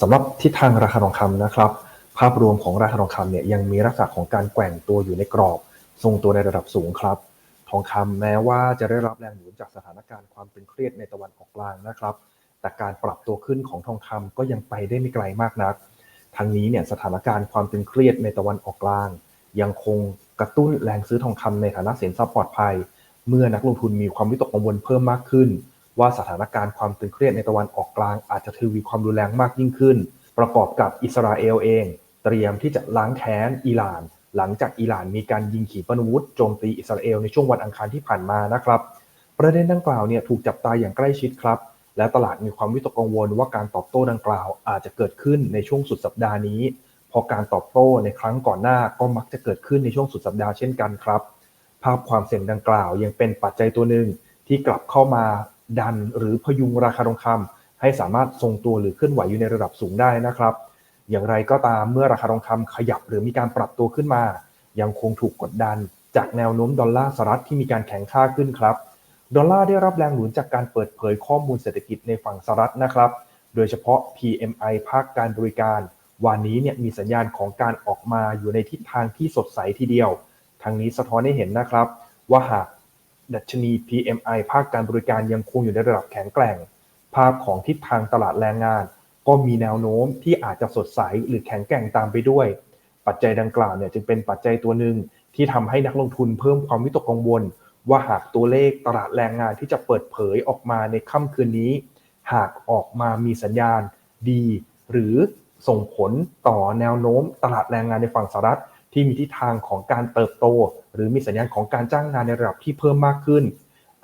สำหรับทิศทางราคาทองคำนะครับ ภาพรวมของราคาทองคำเนี่ยยังมีลักษณะของการแกว่งตัวอยู่ในกรอบ ทรงตัวในระดับสูงครับ ทองคำแม้ว่าจะได้รับแรงหนุนจากสถานการณ์ความตึงเครียดในตะวันออกกลางนะครับ แต่การปรับตัวขึ้นของทองคำก็ยังไปได้ไม่ไกลมากนักทั้งนี้เนี่ยสถานการณ์ความตึงเครียดในตะวันออกกลาง ยังคงกระตุ้นแรงซื้อทองคำในฐานะสินทรัพย์ปลอดภัย เมื่อนักลงทุนมีความวิตกกังวลเพิ่มมากขึ้น ว่าสถานการณ์ความตึงเครียดในตะวันออกกลางอาจจะทวีความรุนแรงมากยิ่งขึ้น ประกอบกับอิสราเอลเอง เตรียมที่จะล้างแค้นอิหร่าน หลังจากอิหร่านมีการยิงขีปนาวุธโจมตีอิสราเอลในช่วงวันอังคารที่ผ่านมานะครับ ประเด็นดังกล่าวเนี่ยถูกจับตาอย่างใกล้ชิดครับ และตลาดมีความวิตกกังวลว่าการตอบโต้ดังกล่าวอาจจะเกิดขึ้นในช่วงสุดสัปดาห์นี้พอการตอบโต้ในครั้งก่อนหน้าก็มักจะเกิดขึ้นในช่วงสุดสัปดาห์เช่นกันครับ ภาพความเสี่ยงดังกล่าวยังเป็นปัจจัยตัวหนึ่งที่กลับเข้ามา ดันหรือพยุงราคาทองคำให้สามารถทรงตัวหรือเคลื่อนไหวอยู่ในระดับสูงได้นะครับ อย่างไรก็ตามเมื่อราคาทองคำขยับหรือมีการปรับตัวขึ้นมา ยังคงถูกกดดัน จากแนวโน้มดอลลาร์สหรัฐที่มีการแข็งค่าขึ้นครับดอลลาร์ได้รับแรงหนุนจากการเปิดเผยข้อมูลเศรษฐกิจในฝั่งสหรัฐนะครับ โดยเฉพาะ PMI ภาคการบริการ วันนี้เนี่ยมีสัญญาณของการออกมาอยู่ในทิศทางที่สดใสทีเดียวทางนี้สะท้อนให้เห็นนะครับ ว่าหาก ดัชนี PMI ภาคการบริการยังคงอยู่ในระดับแข็งแกร่ง ภาพของทิศทางตลาดแรงงาน ก็มีแนวโน้มที่อาจจะสดใสหรือแข็งแกร่งตามไปด้วย ปัจจัยดังกล่าวเนี่ยจึงเป็นปัจจัยตัวหนึ่งที่ทำให้นักลงทุนเพิ่มความวิตกกังวล ว่าหากตัวเลขตลาดแรงงานที่จะเปิดเผยออกมาในค่ำคืนนี้ หากออกมามีสัญญาณดี หรือส่งผลต่อแนวโน้มตลาดแรงงานในฝั่งสหรัฐ ที่มีทิศทางของการเติบโต หรือมีสัญญาณของการจ้างงานในระดับที่เพิ่มมากขึ้น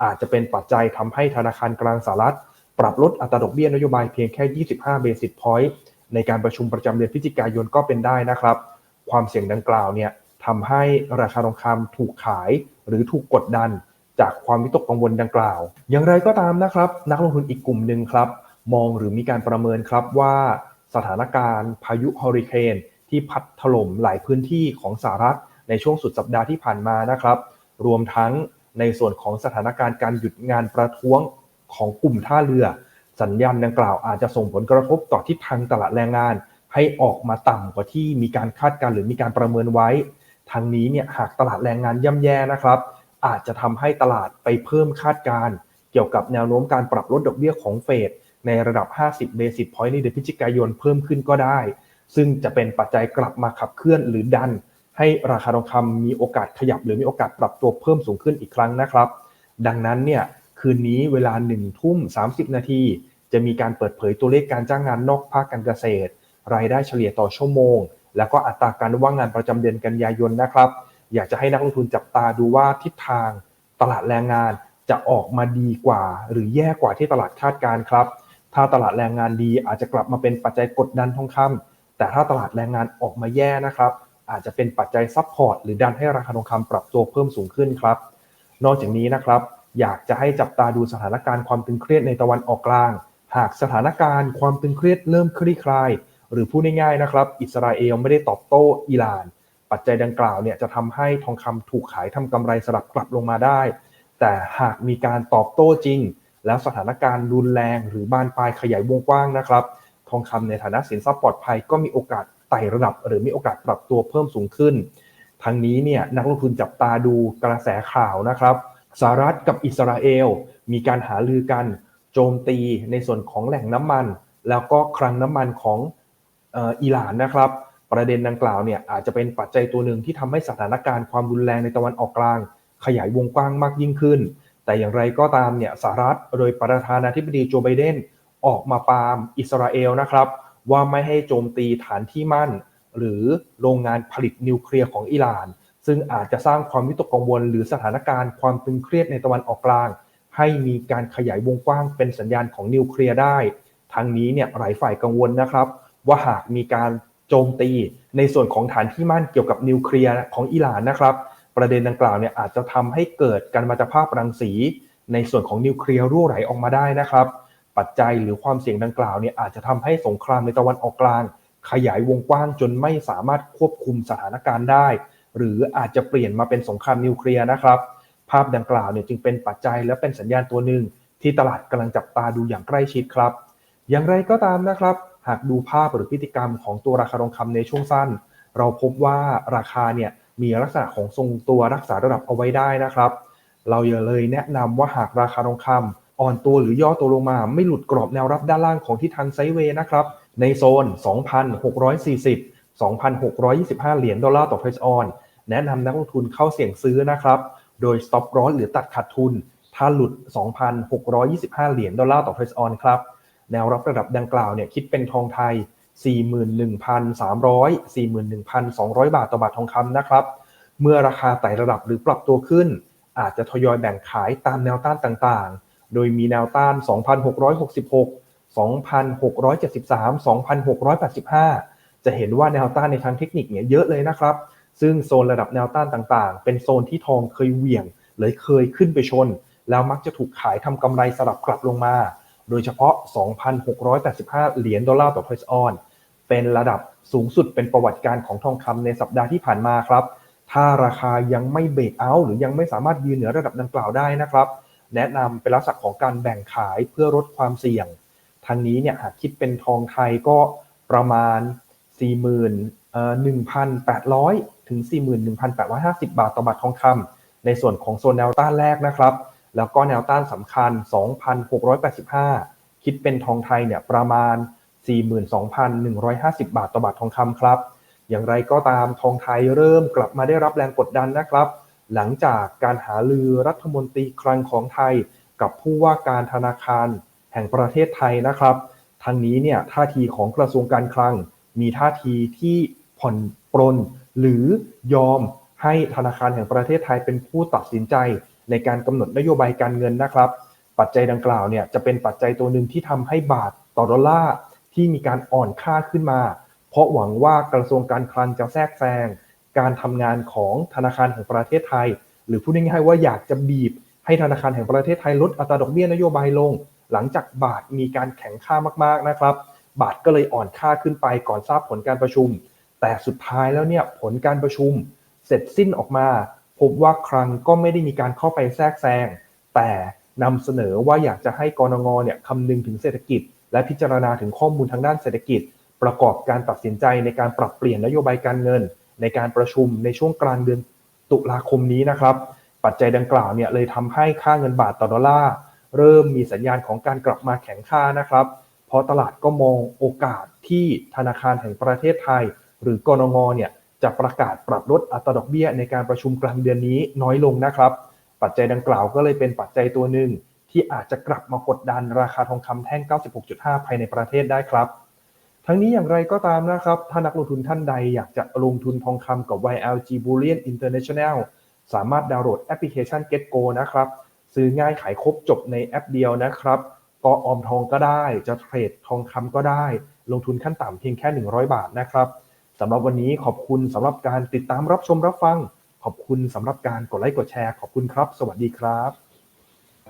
อาจจะเป็นปัจจัยทำให้ธนาคารกลางสหรัฐ ปรับลดอัตราดอกเบี้ยนโยบายเพียงแค่ 25 เบสิสพอยต์ในการประชุมประจำเดือนพฤศจิกายนก็เป็นได้นะครับ ความเสี่ยงดังกล่าวเนี่ยทำให้ราคาทองคำถูกขายหรือถูกกดดัน จากความวิตกกังวลดังกล่าว อย่างไรก็ตามนะครับ นักลงทุนอีกกลุ่มหนึ่งครับ มองหรือมีการประเมินครับว่าสถานการณ์พายุเฮอริเคน ที่พัดถล่มหลายพื้นที่ของสหรัฐในช่วงสุดสัปดาห์ที่ผ่านมานะครับ รวมทั้งในส่วนของสถานการณ์การหยุดงานประท้วงของกลุ่มท่าเรือ สัญญาณดังกล่าวอาจจะส่งผลกระทบต่อทิศทางตลาดแรงงาน ให้ออกมาต่ำกว่าที่มีการคาดการณ์หรือมีการประเมินไว้ทางนี้เนี่ยหากตลาดแรงงานย่ำแย่นะครับ อาจจะทำให้ตลาดไปเพิ่มคาดการเกี่ยวกับแนวโน้มการปรับลดดอกเบี้ยของเฟดในระดับ 50เบสิสพอยต์ในเดือนพฤศจิกายนเพิ่มขึ้นก็ได้ ซึ่งจะเป็นปัจจัยกลับมาขับเคลื่อนหรือดัน ให้ราคาทองคำมีโอกาสขยับ หรือมีโอกาสปรับตัวเพิ่มสูงขึ้นอีกครั้งนะครับ ดังนั้นเนี่ยคืนนี้เวลา1ทุ่ม30นาทีจะมีการเปิดเผยตัวเลขการจ้างงานนอกภาคการเกษตร รายได้เฉลี่ยต่อชั่วโมง แล้วก็อัตราการว่างงานประจำเดือนกันยายนนะครับ อยากจะให้นักลงทุนจับตาดูว่าทิศทางตลาดแรงงานจะออกมาดีกว่า หรือแย่กว่าที่ตลาดคาดการครับ ถ้าตลาดแรงงานดีอาจจะกลับมาเป็นปัจจัยกดดันทองคำ แต่ถ้าตลาดแรงงานออกมาแย่นะครับ อาจจะเป็นปัจจัยซับพอร์ตหรือดันให้ราคาทองคำปรับตัวเพิ่มสูงขึ้นครับ นอกจากนี้นะครับ อยากจะให้จับตาดูสถานการณ์ความตึงเครียดในตะวันออกกลาง หากสถานการณ์ความตึงเครียดเริ่มคลี่คลาย หรือพูดง่ายๆนะครับ อิสราเอลไม่ได้ตอบโต้อิหร่าน ปัจจัยดังกล่าวเนี่ยจะทำให้ทองคำถูกขายทำกำไรสลับกลับลงมาได้ แต่หากมีการตอบโต้จริง แล้วสถานการณ์รุนแรง หรือบานปลายขยายวงกว้างนะครับ องคำในฐานะสินทรัพย์ปลอดภัยก็มีโอกาสไต่ระดับ หรือมีโอกาสปรับตัวเพิ่มสูงขึ้น ทางนี้เนี่ยนักลงทุนจับตาดูกระแสข่าวนะครับสหรัฐกับอิสราเอลมีการหาลือกันโจมตีในส่วนของแหล่งน้ำมัน แล้วก็คลังน้ำมันของอิหร่านนะครับ ประเด็นดังกล่าวเนี่ยอาจจะเป็นปัจจัยตัวหนึ่งที่ทำให้สถานการณ์ความรุนแรงในตะวันออกกลาง ขยายวงกว้างมากยิ่งขึ้น แต่อย่างไรก็ตามเนี่ยสหรัฐโดยประธานาธิบดีโจไบเดน ออกมาปามอิสราเอลนะครับ ว่าไม่ให้โจมตีฐานที่มั่น หรือโรงงานผลิตนิวเคลียร์ของอิหร่าน ซึ่งอาจจะสร้างความวิตกกังวล หรือสถานการณ์ความตึงเครียดในตะวันออกกลาง ให้มีการขยายวงกว้างเป็นสัญญาณของนิวเคลียร์ได้ทางนี้เนี่ยหลายฝ่ายกังวลนะครับ ว่าหากมีการโจมตีในส่วนของฐานที่มั่นเกี่ยวกับนิวเคลียร์ของอิหร่านนะครับ ประเด็นดังกล่าวเนี่ยอาจจะทำให้เกิดการมาจภาพรังสี ในส่วนของนิวเคลียร์รั่วไหลออกมาได้นะครับ ปัจจัยหรือความเสี่ยงดังกล่าวเนี่ยอาจจะทำให้สงครามในตะวันออกกลาง ขยายวงกว้างจนไม่สามารถควบคุมสถานการณ์ได้ หรืออาจจะเปลี่ยนมาเป็นสงครามนิวเคลียร์นะครับ ภาพดังกล่าวเนี่ยจึงเป็นปัจจัยและเป็นสัญญาณตัวหนึ่ง ที่ตลาดกำลังจับตาดูอย่างใกล้ชิดครับ อย่างไรก็ตามนะครับ หากดูภาพหรือพฤติกรรมของตัวราคาทองคำในช่วงสั้น เราพบว่าราคาเนี่ยมีลักษณะของทรงตัวรักษาระดับเอาไว้ได้นะครับ เราอย่าเลยแนะนำว่าหากราคาทองคำ อ่อนตัวหรือย่อตัวลงมาไม่หลุดกรอบแนวรับด้านล่างของทิศทางไซเวย์นะครับ ในโซน 2,640 2,625 เหรียญดอลลาร์ต่อเพรสออน แนะนำนักลงทุนเข้าเสี่ยงซื้อนะครับ โดย stop loss หรือตัดขาดทุน ถ้าหลุด 2,625 เหรียญดอลลาร์ต่อเพรสออนครับ แนวรับระดับดังกล่าวเนี่ยคิดเป็นทองไทย 41,300 41,200 บาทต่อบาททองคำนะครับ เมื่อราคาไต่ระดับหรือปรับตัวขึ้น อาจจะทยอยแบ่งขายตามแนวต้านต่าง โดยมีแนวต้าน 2,666 2,673 2,685 จะเห็นว่าแนวต้านในทางเทคนิคเนี่ยเยอะเลยนะครับ ซึ่งโซนระดับแนวต้านต่างๆ เป็นโซนที่ทองเคยเหวี่ยงเลยเคยขึ้นไปชน แล้วมักจะถูกขายทำกำไรสลับกลับลงมา โดยเฉพาะ 2,685 เหรียญดอลลาร์ต่อเพรสออน เป็นระดับสูงสุดเป็นประวัติการของทองคำในสัปดาห์ที่ผ่านมาครับ ถ้าราคายังไม่เบรกเอาท์หรือยังไม่สามารถยืนเหนือระดับดังกล่าวได้นะครับ แนะนำเป็นลักษณะของการแบ่งขายเพื่อลดความเสี่ยงทางนี้เนี่ยหากคิดเป็นทองไทยก็ประมาณ 41,800 ถึง 41,850 บาทต่อบาททองคำในส่วนของโซนแนวต้านแรกนะครับ แล้วก็แนวต้านสำคัญ 2,685 คิดเป็นทองไทยเนี่ยประมาณ 42,150 บาทต่อบาททองคำครับ อย่างไรก็ตามทองไทยเริ่มกลับมาได้รับแรงกดดันนะครับ หลังจากการหาลือรัฐมนตรีคลังของไทย กับผู้ว่าการธนาคาร แห่งประเทศไทยนะครับทางนี้เนี่ยท่าทีของกระทรวงการคลัง มีท่าทีที่ผ่อนปรนหรือยอมให้ธนาคารแห่งประเทศไทยเป็นผู้ตัดสินใจในการกำหนดนโยบายการเงินนะครับ ปัจจัยดังกล่าวเนี่ยจะเป็นปัจจัยตัวหนึ่งที่ทำให้บาทต่อดอลลาร์ที่มีการอ่อนค่าขึ้นมา เพราะหวังว่ากระทรวงการคลังจะแทรกแซง การทำงานของธนาคารแห่งประเทศไทย หรือพูดง่ายๆว่าอยากจะบีบให้ธนาคารแห่งประเทศไทยลดอัตราดอกเบี้ยนโยบายลง หลังจากบาทมีการแข็งค่ามากๆนะครับ บาทก็เลยอ่อนค่าขึ้นไปก่อนทราบผลการประชุม แต่สุดท้ายแล้วเนี่ยผลการประชุม เสร็จสิ้นออกมา พบว่าครั้งก็ไม่ได้มีการเข้าไปแทรกแซงแต่นำเสนอว่าอยากจะให้กรงงเนี่ยคำนึงถึงเศรษฐกิจ และพิจารณาถึงข้อมูลทางด้านเศรษฐกิจ ประกอบการตัดสินใจในการปรับเปลี่ยนนโยบายการเงิน ในการประชุมในช่วงกลางเดือนตุลาคมนี้นะครับ ปัจจัยดังกล่าวเนี่ยเลยทำให้ค่าเงินบาทต่อดอลลาร์เริ่มมีสัญญาณของการกลับมาแข็งค่านะครับ เพราะตลาดก็มองโอกาสที่ธนาคารแห่งประเทศไทย หรือกรงงเนี่ยจะประกาศปรับลดอัตราดอกเบี้ยในการประชุมกลางเดือนนี้น้อยลงนะครับ ปัจจัยดังกล่าวก็เลยเป็นปัจจัยตัวหนึ่งที่อาจจะกลับมากดดันราคาทองคำแท่ง 96.5 ภายในประเทศได้ครับ ทั้งนี้อย่างไรก็ตามนะครับ ถ้านักลงทุนท่านใดอยากจะลงทุนทองคำกับ YLG Bullion International สามารถดาวน์โหลดแอปพลิเคชัน GetGo นะครับ ซื้อง่ายขายครบจบในแอปเดียวนะครับ ก็ออมทองก็ได้จะเทรดทองคำก็ได้ ลงทุนขั้นต่ำเพียงแค่ 100 บาทนะครับสำหรับวันนี้ขอบคุณสำหรับการติดตามรับชมรับฟัง ขอบคุณสำหรับการกดไลค์กดแชร์ ขอบคุณครับ สวัสดีครับ